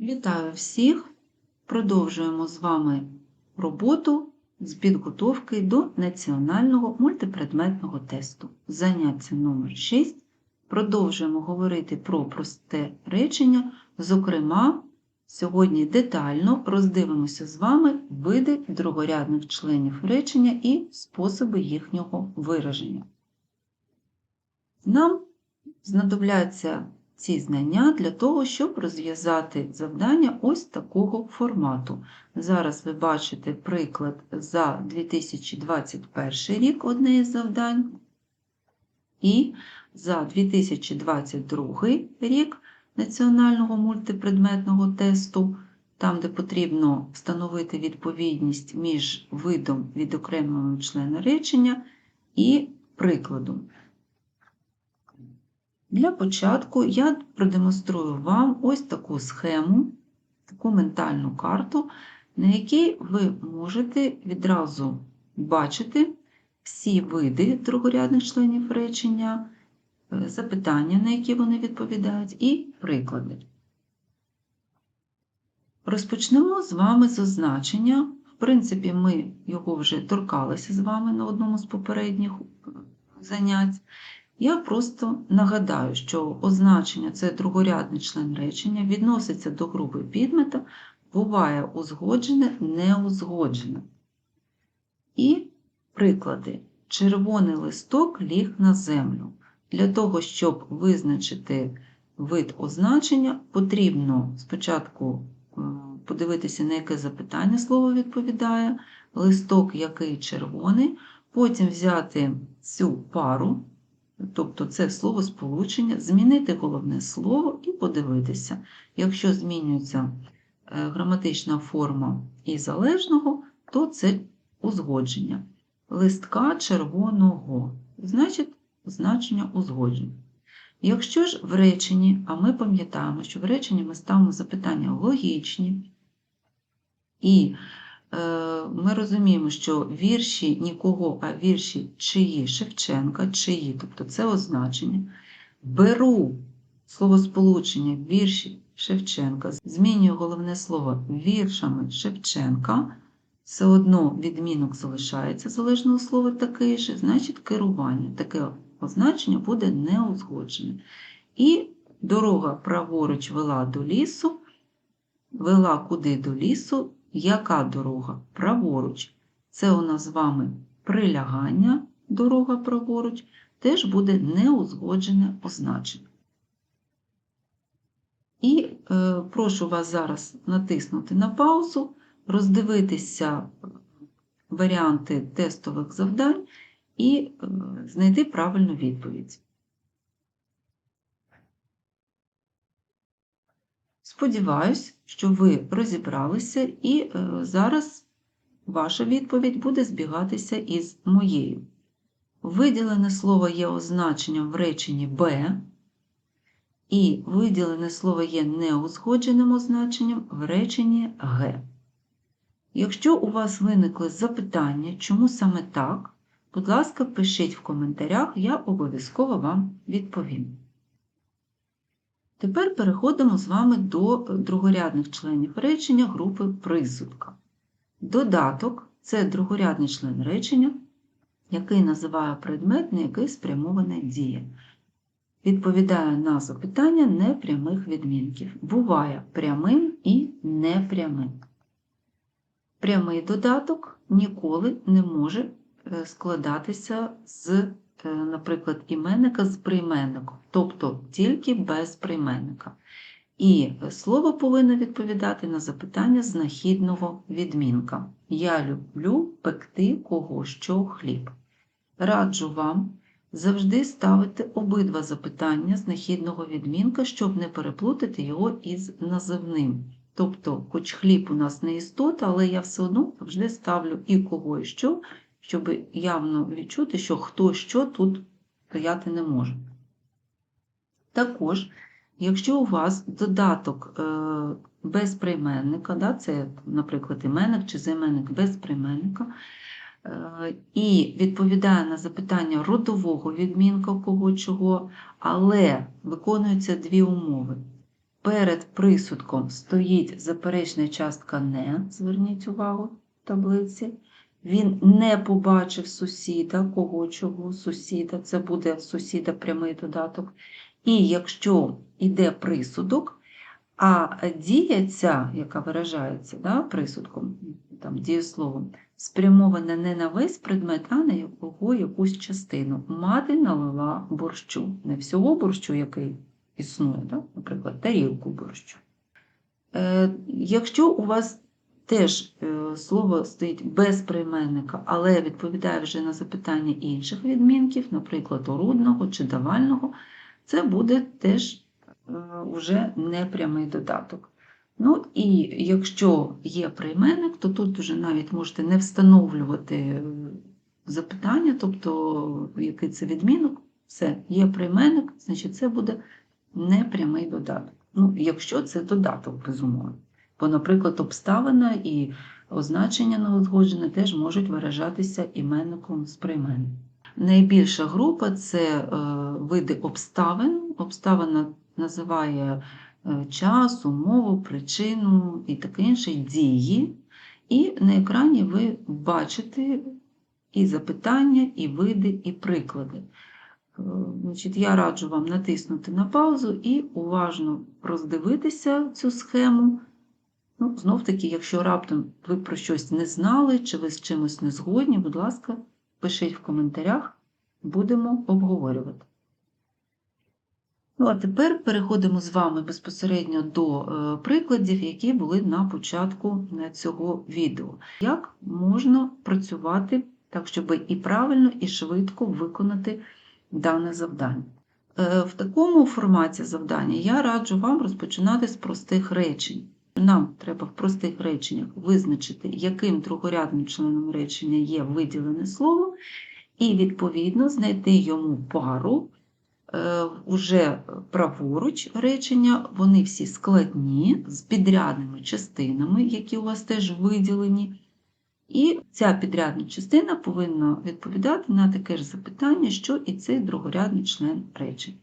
Вітаю всіх! Продовжуємо з вами роботу з підготовки до національного мультипредметного тесту. Заняття номер 6. Продовжуємо говорити про просте речення. Зокрема, сьогодні детально роздивимося з вами види другорядних членів речення і способи їхнього вираження. Нам знадобляться ці знання для того, щоб розв'язати завдання ось такого формату. Зараз ви бачите приклад за 2021 рік одне із завдань, і за 2022 рік національного мультипредметного тесту, там, де потрібно встановити відповідність між видом відокремленого члена речення і прикладом. Для початку я продемонструю вам ось таку схему, таку ментальну карту, на якій ви можете відразу бачити всі види другорядних членів речення, е, запитання, на які вони відповідають, і приклади. Розпочнемо з вами з означення. В принципі, ми його вже торкалися з вами на одному з попередніх е, занять. Я просто нагадаю, що означення це другорядний член речення, відноситься до групи підмета, буває узгоджене, неузгоджене. І приклади. Червоний листок ліг на землю. Для того, щоб визначити вид означення, потрібно спочатку подивитися, на яке запитання слово відповідає, листок який червоний, потім взяти цю пару тобто це слово сполучення, змінити головне слово і подивитися. Якщо змінюється е, граматична форма і залежного, то це узгодження. Листка червоного, значить, значення узгодження. Якщо ж в реченні, а ми пам'ятаємо, що в реченні ми ставимо запитання логічні, і ми розуміємо, що вірші нікого, а вірші чиї Шевченка, чиї, тобто це означення. Беру словосполучення вірші Шевченка, змінюю головне слово віршами Шевченка. Все одно відмінок залишається залежного слова такий же, значить керування. Таке означення буде неузгоджене. І дорога праворуч вела до лісу, вела куди до лісу, яка дорога? Праворуч. Це у нас з вами прилягання, дорога праворуч, теж буде неузгоджене означення. І е, прошу вас зараз натиснути на паузу, роздивитися варіанти тестових завдань і е, знайти правильну відповідь. Сподіваюсь, що ви розібралися, і е, зараз ваша відповідь буде збігатися із моєю. Виділене слово є означенням в реченні Б, і виділене слово є неузгодженим означенням в реченні Г. Якщо у вас виникли запитання, чому саме так, будь ласка, пишіть в коментарях, я обов'язково вам відповім. Тепер переходимо з вами до другорядних членів речення групи присудка. Додаток це другорядний член речення, який називає предмет, на який спрямована дія. Відповідає на запитання непрямих відмінків. Буває прямим і непрямим. Прямий додаток ніколи не може е, складатися з Е, наприклад, іменника з прийменником, тобто тільки без прийменника. І слово повинно відповідати на запитання знахідного відмінка. Я люблю пекти кого що хліб. Раджу вам завжди ставити обидва запитання знахідного відмінка, щоб не переплутати його із називним. Тобто, хоч хліб у нас не істота, але я все одно завжди ставлю і кого і що, щоб явно відчути, що хто що тут стояти не може. Також, якщо у вас додаток е, без прийменника, да, це, наприклад, іменник чи займенник без прийменника, е, і відповідає на запитання родового відмінка кого чого, але виконуються дві умови. перед присудком стоїть заперечна частка не, зверніть увагу в таблиці. Він не побачив сусіда, кого чого сусіда, це буде сусіда прямий додаток. І якщо йде присудок, а дія ця, яка виражається да, присудком, там, дієсловом, спрямована не на весь предмет, а на його якусь частину. Мати налила борщу. Не всього борщу, який існує, да? наприклад, тарілку борщу. Е, якщо у вас теж е, слово стоїть без прийменника, але відповідає вже на запитання інших відмінків, наприклад, орудного чи давального, це буде теж вже непрямий додаток. Ну і якщо є прийменник, то тут вже навіть можете не встановлювати е, запитання, тобто який це відмінок, все, є прийменник, значить це буде непрямий додаток. Ну, якщо це додаток, безумовно. Бо, наприклад, обставина і означення неузгоджене теж можуть виражатися іменником з прийменником. Найбільша група це е, види обставин. Обставина називає е, час, умову, причину і таке інше дії. І на екрані ви бачите і запитання, і види, і приклади. Е, значить, Я раджу вам натиснути на паузу і уважно роздивитися цю схему. Ну, Знов таки, якщо раптом ви про щось не знали, чи ви з чимось не згодні, будь ласка, пишіть в коментарях, будемо обговорювати. Ну, а тепер переходимо з вами безпосередньо до е, прикладів, які були на початку е, цього відео. Як можна працювати так, щоб і правильно, і швидко виконати дане завдання. Е, в такому форматі завдання я раджу вам розпочинати з простих речень. Нам треба в простих реченнях визначити, яким другорядним членом речення є виділене слово, і, відповідно, знайти йому пару Е, уже праворуч речення, вони всі складні, з підрядними частинами, які у вас теж виділені. І ця підрядна частина повинна відповідати на таке ж запитання, що і цей другорядний член речення.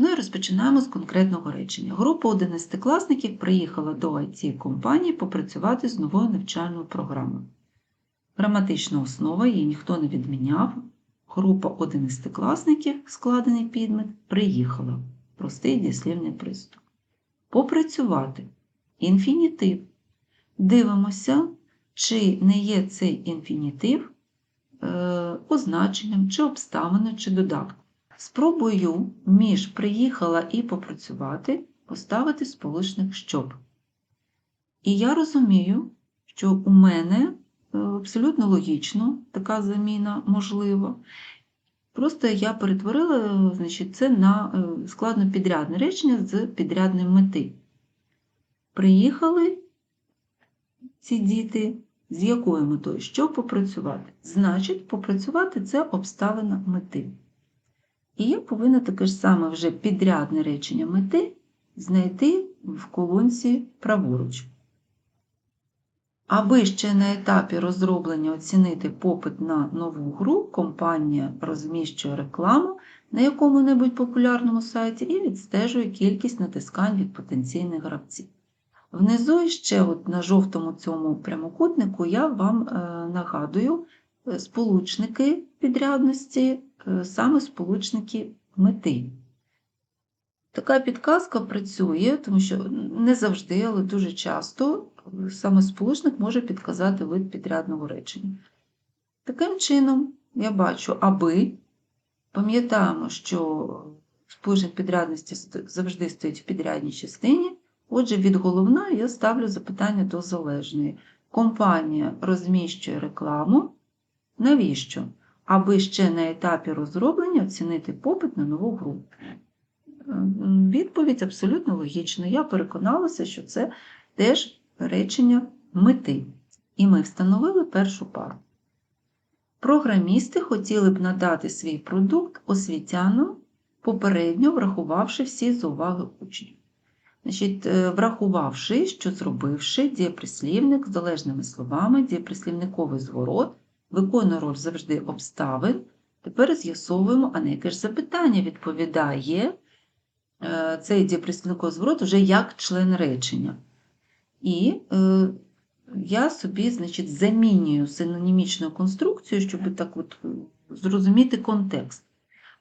Ну і розпочинаємо з конкретного речення. Група 11-класників приїхала до it компанії попрацювати з новою навчальною програмою. Граматична основа її ніхто не відміняв, Група одинадцятикласників, складений підмет, приїхала. Простий дієслівний приступ. Попрацювати. Інфінітив. Дивимося, чи не є цей інфінітив е, означенням, чи обставиною, чи додатком. Спробую між приїхала і попрацювати поставити сполучник щоб. І я розумію, що у мене Е, абсолютно логічно, така заміна можлива. Просто я перетворила значить, це на е, складно підрядне речення з підрядної мети. Приїхали ці діти з якою метою? Щоб попрацювати? Значить, попрацювати це обставина мети. І я повинна таке ж саме вже підрядне речення мети знайти в колонці праворуч. Аби ще на етапі розроблення оцінити попит на нову гру, компанія розміщує рекламу на якому-небудь популярному сайті і відстежує кількість натискань від потенційних гравців. Внизу ще от на жовтому цьому прямокутнику я вам е, нагадую сполучники підрядності, е, саме сполучники мети. Така підказка працює, тому що не завжди, але дуже часто саме сполучник може підказати вид підрядного речення. Таким чином, я бачу, аби пам'ятаємо, що сполучник підрядності завжди стоїть в підрядній частині. Отже, від головної я ставлю запитання до залежної. Компанія розміщує рекламу. Навіщо? Аби ще на етапі розроблення оцінити попит на нову групу. Відповідь абсолютно логічна. Я переконалася, що це теж речення мети. І ми встановили першу пару. Програмісти хотіли б надати свій продукт освітянам, попередньо врахувавши всі зауваги учнів. Значить, е, Врахувавши, що зробивши дієприслівник з залежними словами, дієприслівниковий зворот, виконує роль завжди обставин. Тепер з'ясовуємо, а на яке ж запитання відповідає е, цей дієприслівниковий зворот вже як член речення. І е, я собі, значить, замінюю синонімічну конструкцію, щоб так от е, зрозуміти контекст.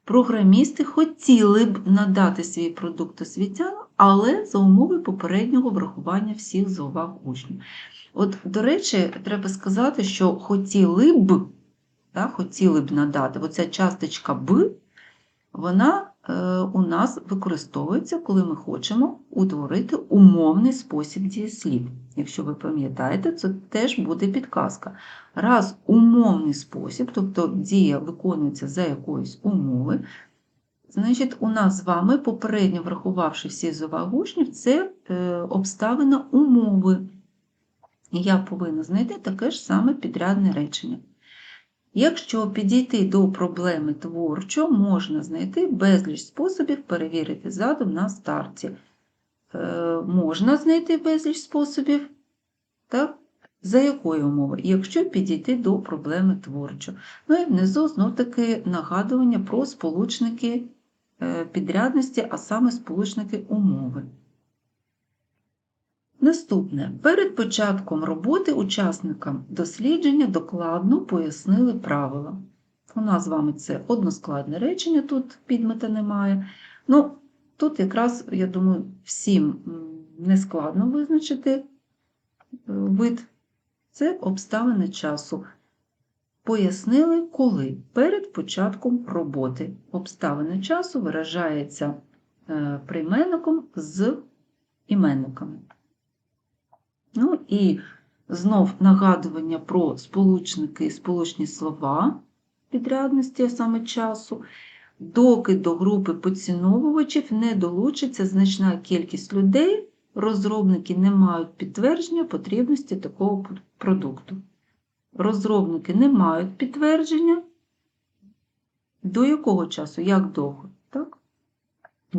Програмісти хотіли б надати свій продукт освітянам, але за умови попереднього врахування всіх зауваг учнів. От, до речі, треба сказати, що хотіли б, так, хотіли б надати, оця часточка б, вона е, у нас використовується, коли ми хочемо утворити умовний спосіб дієслів. Якщо ви пам'ятаєте, це теж буде підказка. Раз умовний спосіб, тобто дія виконується за якоюсь умови, значить, у нас з вами, попередньо врахувавши всі з це е, обставина умови. Я повинна знайти таке ж саме підрядне речення. Якщо підійти до проблеми творчо, можна знайти безліч способів перевірити задум на старті. Е, можна знайти безліч способів, так? за якої умови, якщо підійти до проблеми творчо. Ну і внизу знов таки нагадування про сполучники е, підрядності, а саме сполучники умови. Наступне. Перед початком роботи учасникам дослідження докладно пояснили правила. У нас з вами це односкладне речення, тут підмета немає. Ну, Тут якраз, я думаю, всім нескладно визначити е, вид. Це обставини часу. Пояснили, коли перед початком роботи. Обставини часу виражається е, прийменником з іменниками. Ну і знов нагадування про сполучники і сполучні слова підрядності, а саме часу. Доки до групи поціновувачів не долучиться значна кількість людей, розробники не мають підтвердження потрібності такого продукту. Розробники не мають підтвердження, до якого часу, як довго, так?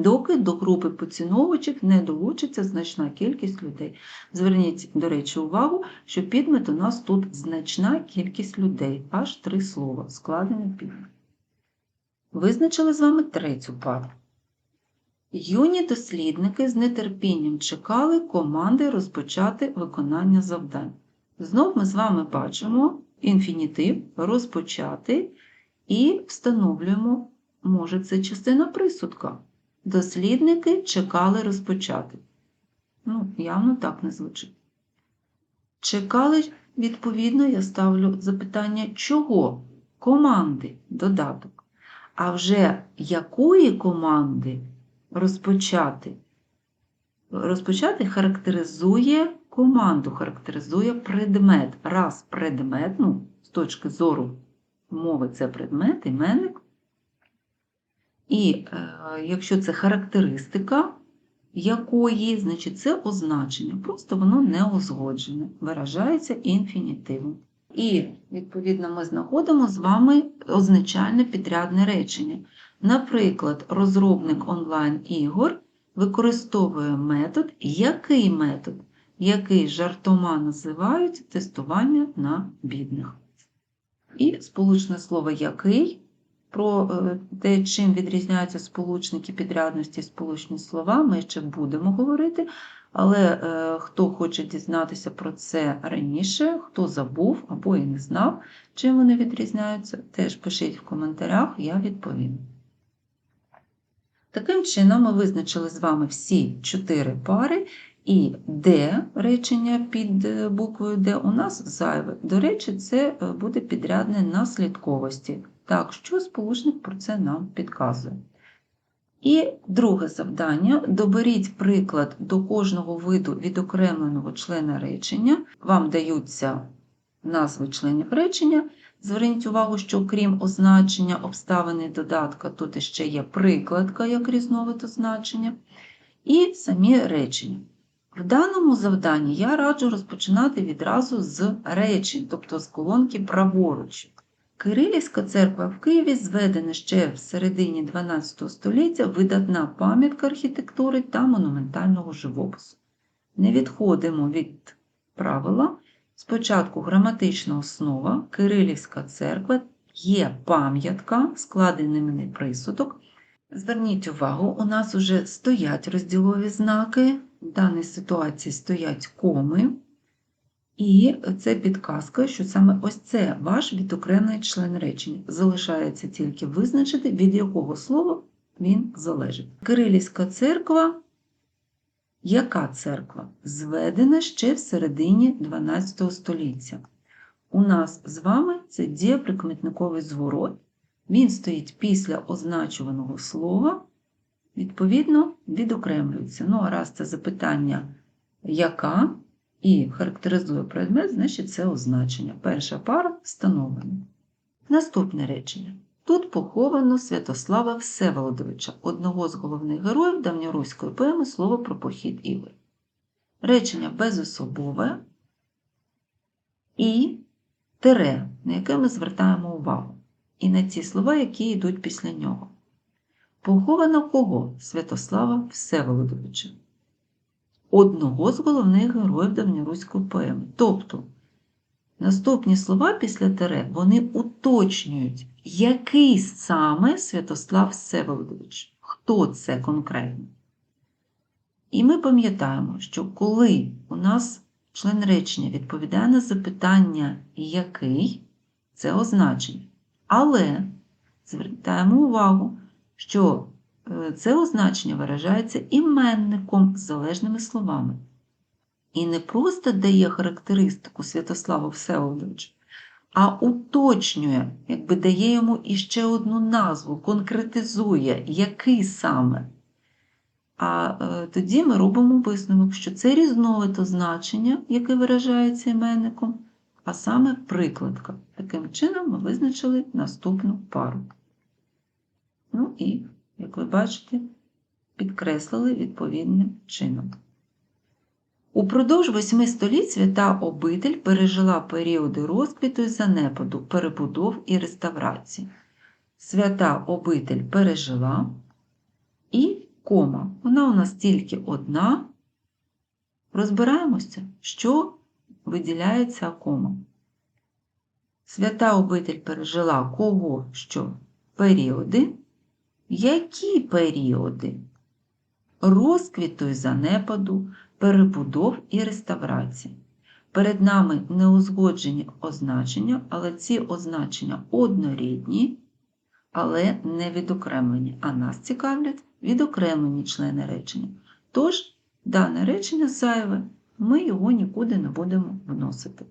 Доки до групи поціновувачів не долучиться значна кількість людей. Зверніть, до речі, увагу, що підмет у нас тут значна кількість людей, аж три слова, складений підмет. Визначили з вами третю пару. Юні дослідники з нетерпінням чекали команди розпочати виконання завдань. Знов ми з вами бачимо інфінітив розпочати і встановлюємо, може, це частина присудка. Дослідники чекали розпочати. Ну, явно так не звучить. Чекали, відповідно, я ставлю запитання, чого? Команди, додаток. А вже якої команди розпочати? Розпочати характеризує команду, характеризує предмет. Раз предмет, ну, з точки зору мови це предмет, іменник. І е, якщо це характеристика якої, значить це означення, просто воно не узгоджене, виражається інфінітивом. І, відповідно, ми знаходимо з вами означальне підрядне речення. Наприклад, розробник онлайн-ігор використовує метод, який метод, який жартома називають тестування на бідних. І сполучне слово який про е, те, чим відрізняються сполучники підрядності і сполучні слова, ми ще будемо говорити. Але е, хто хоче дізнатися про це раніше, хто забув або і не знав, чим вони відрізняються, теж пишіть в коментарях, я відповім. Таким чином, ми визначили з вами всі чотири пари, і Д речення під е, буквою Д у нас зайве. До речі, це буде підрядне наслідковості. Так, що сполучник про це нам підказує. І друге завдання: доберіть приклад до кожного виду відокремленого члена речення. Вам даються назви членів речення. Зверніть увагу, що крім означення обставини додатка, тут ще є прикладка як різновид означення, і самі речення. В даному завданні я раджу розпочинати відразу з речень, тобто з колонки праворуч. Кирилівська церква в Києві зведена ще в середині 12 століття видатна пам'ятка архітектури та монументального живопису. Не відходимо від правила. Спочатку граматична основа, Кирилівська церква. Є пам'ятка, складений присудок, Зверніть увагу, у нас вже стоять розділові знаки, в даній ситуації стоять коми, і це підказка, що саме ось це ваш відокремлений член речення. Залишається тільки визначити, від якого слова він залежить. Кирилівська церква. Яка церква? Зведена ще в середині 12 століття. У нас з вами це дієприкметниковий зворот. Він стоїть після означуваного слова, відповідно, відокремлюється. Ну, а раз це запитання яка і характеризує предмет, значить це означення. Перша пара встановлена. Наступне речення. Тут поховано Святослава Всеволодовича, одного з головних героїв давньоруської поеми Слово про похід Ігор. Речення безособове і тире, на яке ми звертаємо увагу, і на ті слова, які йдуть після нього. Поховано кого? Святослава Всеволодовича, одного з головних героїв давньоруської поеми. Тобто наступні слова після тире вони уточнюють, який саме Святослав Всеволодович, хто це конкретно. І ми пам'ятаємо, що коли у нас член речення відповідає на запитання який, це означення. Але звертаємо увагу, що це означення виражається іменником залежними словами. І не просто дає характеристику Святославу Всеволодовичу, а уточнює, якби дає йому іще одну назву, конкретизує, який саме. А е, тоді ми робимо висновок, що це різновид означення, яке виражається іменником, а саме прикладка. Таким чином ми визначили наступну пару. Ну і, як ви бачите, підкреслили відповідним чином. Упродовж восьми століть свята обитель пережила періоди розквіту і занепаду, перебудов і реставрації. Свята обитель пережила і кома. Вона у нас тільки одна. Розбираємося, що виділяється кома. Свята обитель пережила кого що? Періоди. Які періоди? Розквіту і занепаду, перебудов і реставрації. Перед нами неузгоджені означення, але ці означення однорідні, але не відокремлені. А нас цікавлять відокремлені члени речення. Тож, дане речення зайве, ми його нікуди не будемо вносити.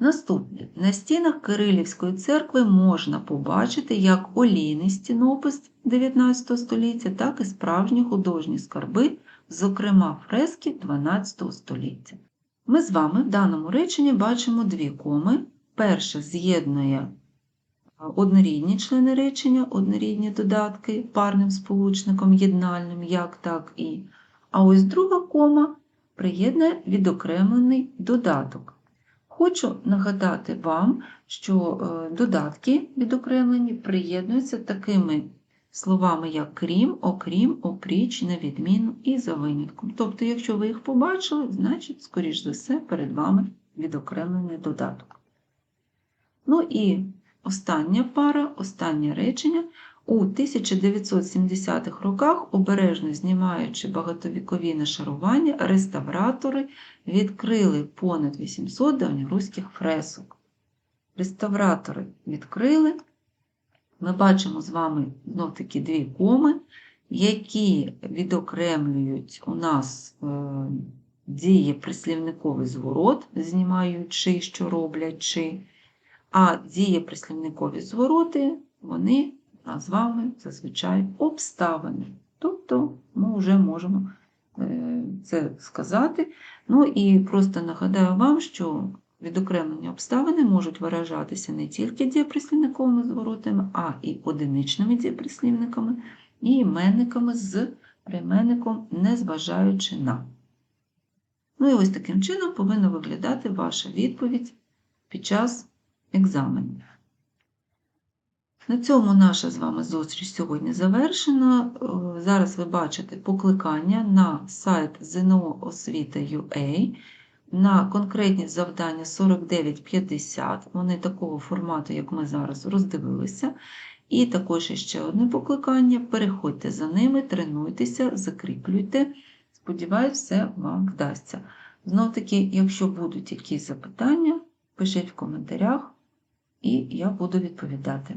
Наступне. На стінах Кирилівської церкви можна побачити як олійний стінопис 19 століття, так і справжні художні скарби, зокрема фрески 12 століття. Ми з вами в даному реченні бачимо дві коми. Перша з'єднує однорідні члени речення, однорідні додатки парним сполучником єднальним, як так і. А ось друга кома приєднує відокремлений додаток. Хочу нагадати вам, що е, додатки відокремлені приєднуються такими словами, як крім, окрім, опріч, на відміну і за винятком. Тобто, якщо ви їх побачили, значить, скоріш за все, перед вами відокремлений додаток. Ну і остання пара, останнє речення. У 1970-х роках, обережно знімаючи багатовікові нашарування, реставратори відкрили понад 800 давньоруських фресок. Реставратори відкрили. Ми бачимо з вами знов таки дві коми, які відокремлюють у нас е, діє прислівниковий зворот, знімаючи, що роблячи, а дієприслівникові звороти, вони з вами зазвичай обставини. Тобто ми вже можемо е, це сказати. Ну і просто нагадаю вам, що відокремлені обставини можуть виражатися не тільки дієприслівниковими зворотами, а і одиничними дієприслівниками, і іменниками з прийменником, незважаючи на. Ну і ось таким чином повинна виглядати ваша відповідь під час екзаменів. На цьому наша з вами зустріч сьогодні завершена. Е, зараз ви бачите покликання на сайт освіта.ua на конкретні завдання 4950. Вони такого формату, як ми зараз роздивилися. І також ще одне покликання. Переходьте за ними, тренуйтеся, закріплюйте. Сподіваюсь, все вам вдасться. Знов таки, якщо будуть якісь запитання, пишіть в коментарях, і я буду відповідати.